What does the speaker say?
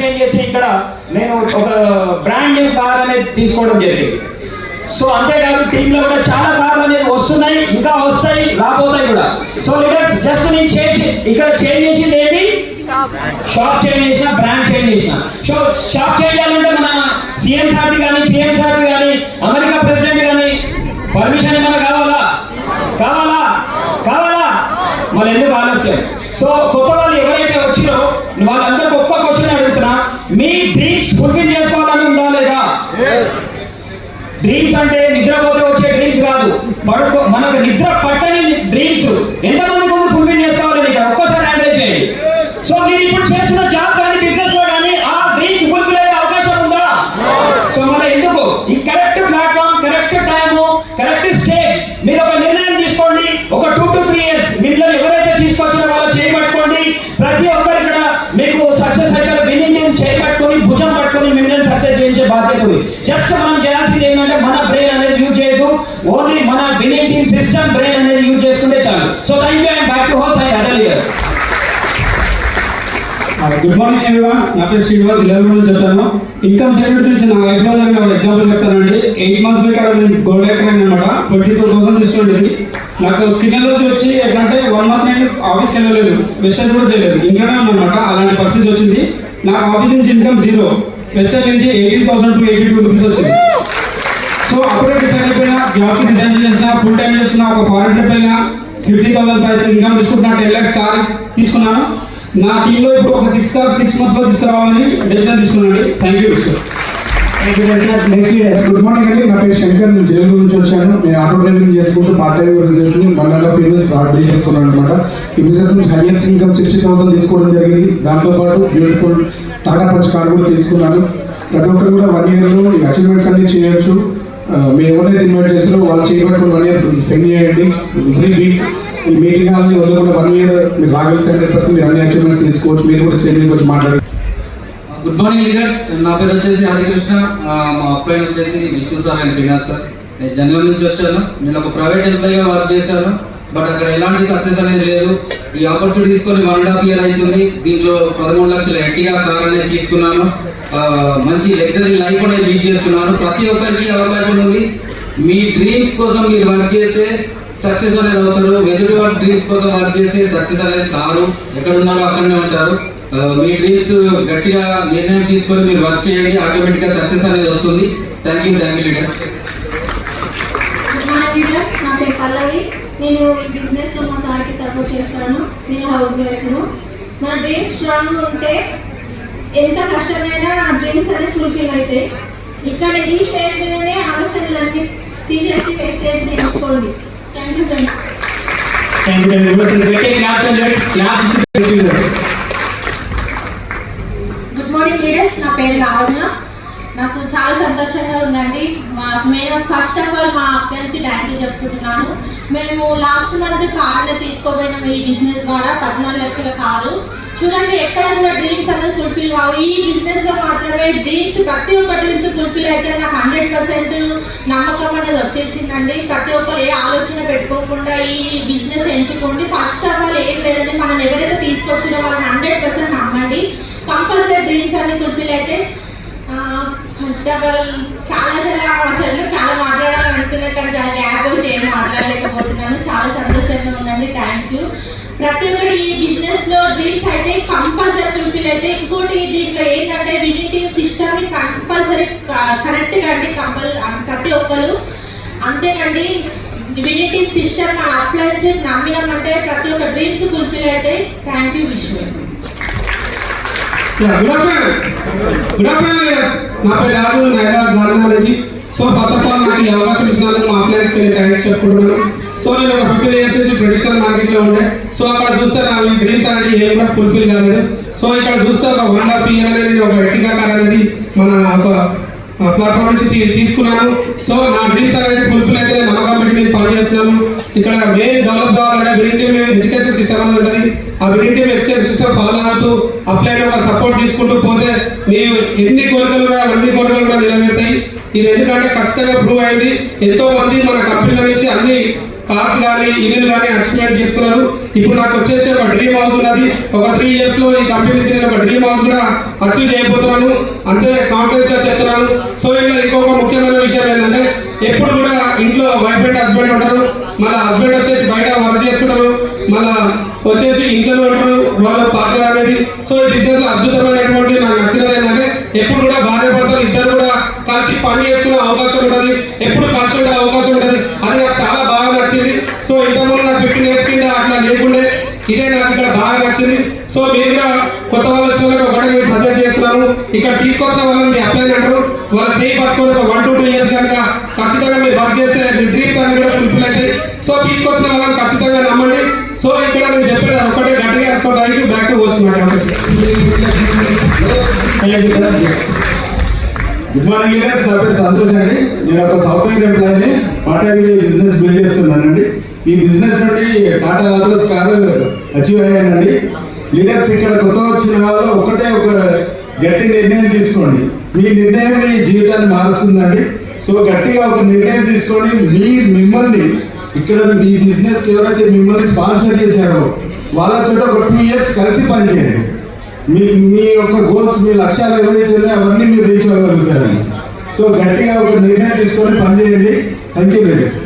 Change చేసి ఇక్కడ నేను ఒక బ్రాండ్ న్యూ కార్ అనేది తీసుకోవడం జరిగింది. సో అంతేకాదు టీంలో కూడా చాలా కార్లు అనేది వస్తున్నాయి ఇంకా వస్తాయి రాబోతాయి కూడా. సో లీడర్స్ జస్ట్ నేను చేసి ఇక్కడ చేంజ్ చేసింది ఏది షాప్ చేంజ్ చేసిన బ్రాండ్ చేంజ్ చేసిన. సో షాప్ చేంజ్ చేయాలంటే మన సీఎం సార్ది కానీ పిఎం సార్ది కానీ అమెరికా ప్రెసిడెంట్ కానీ పర్మిషన్ ఏమైనా కావాలా? కావాలా? కావాలా? మరి ఎందుకు ఆలస్యం? సో కొత్త వాళ్ళు ఎవరైతే వచ్చిరో వాళ్ళందరికీ ఫుల్ఫిల్ చేసుకోవాలని ఉందా లేదా డ్రీమ్స్ అంటే జస్ట్ మనం చేయాల్సింది ఏంటంటే మన బ్రెయిన్ అనేది యూజ్ చేయదు ఓన్లీ మన వినింగ్ సిస్టమ్ బ్రెయిన్ అనేది యూజ్ చేసుకుంటే చాలు. So thank you and back to host I other year good morning everyone నా పేరు శ్రీనివాస్ ఇలవర్ నుంచి వచ్చాను. ఇన్కమ్ స్టేట్మెంట్ నుంచి నా లైఫ్లో జరిగిన ఒక ఎగ్జాంపుల్ చెప్తానండి ఎయిట్ మంత్స్ బ్యాక్ నేను గోల్డ్ ఎక్కడ అనమాట ట్వంటీ ఫోర్ థౌసండ్ తీసుకుండేది నాకు స్కిన్ ఎలర్జీ వచ్చి ఎట్లా అంటే వన్ మంత్ నేను ఆఫీస్కి వెళ్ళలేదు. వెస్టర్న్ కూడా చేయలేదు. ఇంట్లోనే అనమాట అలాంటి పరిస్థితి వచ్చింది. నాకు ఆఫీస్ నుంచి ఇన్కమ్ జీరో వెస్టర్న్ నుంచి eighteen thousand to eighty two rupees వచ్చింది. సో అప్పుడే డిసైడ్ అయిపోయినా జాబ్ డిసైడ్ చేసిన ఫుల్ టైం చేస్తున్నా ఒక ఫారెన్ ట్రిప్ అయినా ఫిఫ్టీ థౌసండ్ ప్రైస్ ఇన్కమ్ తీసుకుంటున్నా టెన్ ల్యాక్స్ కార్ తీసుకున్నాను. నా టీంలో ఇప్పుడు ఒక సిక్స్ కార్ సిక్స్ మంత్స్లో తీసుకురావాలని డెసిషన్ తీసుకున్నాను thank you sir good morning అండి నా పేరు శంకర్. నేను జైలు నుంచి వచ్చాను. నేను ఆటో డ్రైవింగ్ చేసుకుంటూ part time business one and half year deal చేసుకున్నాను అనమాట ఈ బిజినెస్ నుంచి హైయెస్ట్ ఇన్కమ్ సిక్స్టీ థౌసండ్ తీసుకోవడం జరిగింది. దాంతోపాటు బ్యూటిఫుల్ టాటా పంచ్ కూడా తీసుకున్నారు. ప్రతి ఒక్కరు కూడా వన్ ఇయర్లో ఈ అచీవ్మెంట్స్ అన్ని చేయొచ్చు. ఆ, మీరు ఎవరైతే ఇన్వైట్ చేస్తారో వాళ్ళు చేయబట్టుకుని వన్ ఇయర్ స్పెండ్ చేయండి. ఎవ్రీ వీక్ ఈ మీటింగ్ హాల్ని వదలకుండా వన్ ఇయర్ మీరు రాగలిగితే హండ్రెడ్ పర్సెంట్ మీరు అన్ని అచీవ్మెంట్స్ తీసుకోవచ్చు. మీరు కూడా స్టేజ్ వచ్చి మాట్లాడారు గుడ్ మార్నింగ్ లీడర్స్ నా పేరు వచ్చేసి హరికృష్ణ. మా అబ్బాయి వచ్చేసి Vishnu sir and Srinath sir. నేను జనవరి నుంచి వచ్చాను. నేను ఒక ప్రైవేట్ ఎంప్లాయీగా వర్క్ చేశాను. బట్ అక్కడ ఎలాంటి సక్సెస్ అనేది లేదు. ఈ ఆపర్చునిటీ తీసుకొని వన్ అండ్ హాఫ్ ఇయర్ అవుతుంది. దీంట్లో పదమూడు లక్షల ఎట్టిగా కార్ అనేది తీసుకున్నాను మంచి లగ్జరీ లైఫ్ అనేది లీడ్ చేస్తున్నాను ప్రతి ఒక్కరికి అవకాశం ఉంది. మీ డ్రీమ్స్ కోసం మీరు వర్క్ చేస్తే సక్సెస్ అనేది అవుతారు. ఎదుటి వాళ్ళ డ్రీమ్స్ కోసం వర్క్ చేస్తే సక్సెస్ అనేది కారు ఎక్కడ ఉన్నారో అక్కడనే ఉంటారు. మీ డ్రీమ్స్ గట్టిగా నిర్ణయం తీసుకొని మీరు వర్క్ చేయండి. ఆటోమేటిక్గా సక్సెస్ అనేది వస్తుంది. Thank you thank you leaders Pallavi. నేను బిజినెస్లో మా సార్కి సపోర్ట్ చేస్తాను. నేను హౌస్ వైఫ్ను మన డ్రీమ్స్ స్ట్రాంగ్ ఉంటే ఎంత కష్టమైనా డ్రీమ్స్ అనేది ఫుల్ఫిల్ అవుతాయి. ఇక్కడ ఈ స్టేజ్ మీదనే ఆలోచనలన్నీ తీసేసి స్టేజ్ తీసుకోండి. Thank you sir good morning leaders నా పేరు లావణ్య నాకు చాలా సంతోషంగా ఉందండి. మా మేము ఫస్ట్ ఆఫ్ ఆల్ మా అభ్యర్థికి థ్యాంక్ యూ చెప్పుకుంటున్నాను మేము లాస్ట్ మంత్ కార్లు తీసుకోపోయినాం ఈ బిజినెస్ ద్వారా పద్నాలుగు లక్షల కారు చూడండి ఎక్కడ కూడా డ్రీమ్స్ అనేది ఫుల్ఫిల్ కావు. ఈ బిజినెస్లో మాత్రమే డ్రీమ్స్ ప్రతి ఒక్క డ్రీమ్స్ ఫుల్ఫిల్ అయితే నాకు హండ్రెడ్ పర్సెంట్ నమ్మకం అనేది వచ్చేసిందండి. ప్రతి ఒక్కరు ఏ ఆలోచన పెట్టుకోకుండా ఈ బిజినెస్ ఎంచుకోండి. ఫస్ట్ ఆఫ్ ఆల్ ఏం లేదండి మనం ఎవరైతే తీసుకొచ్చినా వాళ్ళని హండ్రెడ్ పర్సెంట్ నమ్మండి. కంపల్సరీ డ్రీమ్స్ అన్ని ఫుల్ఫిల్ అయితే ఫస్ట్ ఆఫ్ ఆల్ చాలా చాలా అసలు చాలా మాట్లాడాలని అనుకున్నా కానీ చాలా గ్యాప్ వచ్చి ఏం చాలా సంతోషంగా ఉందండి. థ్యాంక్ యూ ప్రతి ఒక్కటి ఈ బిజినెస్లో డ్రీమ్స్ అయితే కంపల్సరీ ఫుల్ఫిల్ అయితే ఇంకోటి దీంట్లో ఏంటంటే వినిటింగ్ సిస్టమ్ని కంపల్సరీ కరెక్ట్గా అండి కంపల్ ప్రతి ఒక్కరు. అంతేనండి వినిటింగ్ సిస్టమ్ మన అప్లయన్స్ నమ్మినామంటే ప్రతి ఒక్క డ్రీమ్స్ ఫుల్ఫిల్ అయితే thank you Vishnu good afternoon good afternoon నా పేరు రాజు నైరాజ్ నుంచి సో ఫస్ట్ ఆఫ్ ఆల్ నాకు ఈ అవకాశం ఇచ్చినందుకు మా అప్లయన్స్ నేను థ్యాంక్స్ చెప్పుకుంటున్నాను. సో నేను ఒక ఫిఫ్టీన్ ఇయర్స్ నుంచి ట్రెడిషనల్ మార్కెట్లో ఉండే. సో అక్కడ చూస్తే నా డ్రీమ్స్ అనేది ఏం కూడా ఫుల్ఫిల్ కాలేదు. సో ఇక్కడ చూస్తే ఒక వన్ అండ్ హాఫ్ ఇయర్ అనేది నేను ఒక ఎట్టిగా కార్ అనేది మన ఒక ప్లాట్ఫామ్ నుంచి తీసుకున్నాను. సో నా డ్రీమ్స్ అనేది ఫుల్ఫిల్ అయితే నేను నమ్మకం పెట్టి నేను పనిచేస్తున్నాను. ఇక్కడ మెయిన్ డెవలప్ కావాలంటే బిల్డింగ్ ఎడ్యుకేషన్ సిస్టమ్ అనేది ఉంటుంది. ఆ బిల్డింగ్ ఎడ్యుకేషన్ సిస్టమ్ ఫాలో అవుతూ అప్లై ఒక సపోర్ట్ తీసుకుంటూ పోతే మేము ఎన్ని కోరికలు కూడా అన్ని కోరికలు కూడా నిలబెడతాయి ఇది ఎందుకంటే ఖచ్చితంగా ప్రూవ్ అయింది. ఎంతో మంది మన కంపెనీల నుంచి అన్ని కార్స్ కానీ ఇల్లు కానీ ఎక్స్పెక్ట్ చేస్తున్నారు. ఇప్పుడు నాకు వచ్చేసి ఒక డ్రీమ్ హౌస్ ఉన్నది. ఒక త్రీ ఇయర్స్లో ఈ కంపెనీ నుంచి నేను ఒక డ్రీమ్ హౌస్ కూడా అచీవ్ చేయబోతున్నాను. అంతే కాన్ఫిడెన్స్గా చెప్తున్నాను సో ఇలా ఇంకొక ముఖ్యమైన విషయం ఏంటంటే ఎప్పుడు కూడా ఇంట్లో వైఫ్ అండ్ హస్బెండ్ ఉంటారు. మళ్ళీ హస్బెండ్ వచ్చేసి బయట వర్క్ చేస్తుంటారు మళ్ళా వచ్చేసి ఇంట్లో ఉంటారు. వాళ్ళ పార్ట్నర్ అనేది. సో ఈ బిజినెస్లో అద్భుతమైనటువంటి నాకు నచ్చినది ఏంటంటే ఎప్పుడు కూడా భార్య భర్తలు ఇద్దరు పని చేసుకునే అవకాశం ఉంటుంది ఎప్పుడు కలిసి ఉండే అవకాశం ఉంటుంది. అది నాకు చాలా బాగా నచ్చింది. సో ఇంతకుముందు నాకు ఫిఫ్టీన్ ఇయర్స్ కింద అట్లా లేకుండే ఇదే నాకు ఇక్కడ బాగా నచ్చింది. సో మీరు కూడా కొత్త వాళ్ళు వచ్చిన వాళ్ళకి నేను సజెస్ట్ చేస్తున్నాను. ఇక్కడ తీసుకొచ్చిన వాళ్ళని మీ అప్లై అంటారు. వాళ్ళు చేయి పట్టుకొని ఒక వన్ టు టూ ఇయర్స్ కనుక ఖచ్చితంగా మీరు వర్క్ చేస్తే మీ డ్రీమ్స్ అన్ని కూడా ఫుల్ఫిల్ అవుతాయి. సో తీసుకొచ్చిన వాళ్ళని ఖచ్చితంగా నమ్మండి. సో ఇక్కడ నేను చెప్పేది ఒకటే గట్టిగా so thank you back to వస్తున్నాను గుడ్ మార్నింగ్ లీడర్స్ నా పేరు సంతోష్ అండి. నేను ఒక సాఫ్ట్వేర్ ఎంప్లాయీని టాటా బిజినెస్ బిల్డ్ చేస్తున్నానండి. ఈ బిజినెస్ నుండి టాటా ఆటోస్ కారు అచీవ్ అయ్యానండి. లీడర్స్ ఇక్కడ కొత్త వచ్చిన వాళ్ళు ఒకటే ఒక గట్టి నిర్ణయం తీసుకోండి. మీ నిర్ణయం మీ జీవితాన్ని మారుస్తుందండి. సో గట్టిగా ఒక నిర్ణయం తీసుకొని మీ మిమ్మల్ని ఇక్కడ మీ బిజినెస్ ఎవరైతే మిమ్మల్ని స్పాన్సర్ చేశారో వాళ్ళతో ఒక టూ ఇయర్స్ కలిసి పనిచేయండి. మీ మీ యొక్క గోల్స్ మీ లక్ష్యాలు ఏవైతే ఉన్నాయో అవన్నీ మీరు రీచ్ అవ్వగలుగుతారండి. సో గట్టిగా ఒక నిర్ణయం తీసుకొని పనిచేయండి థ్యాంక్ యూ లేడీస్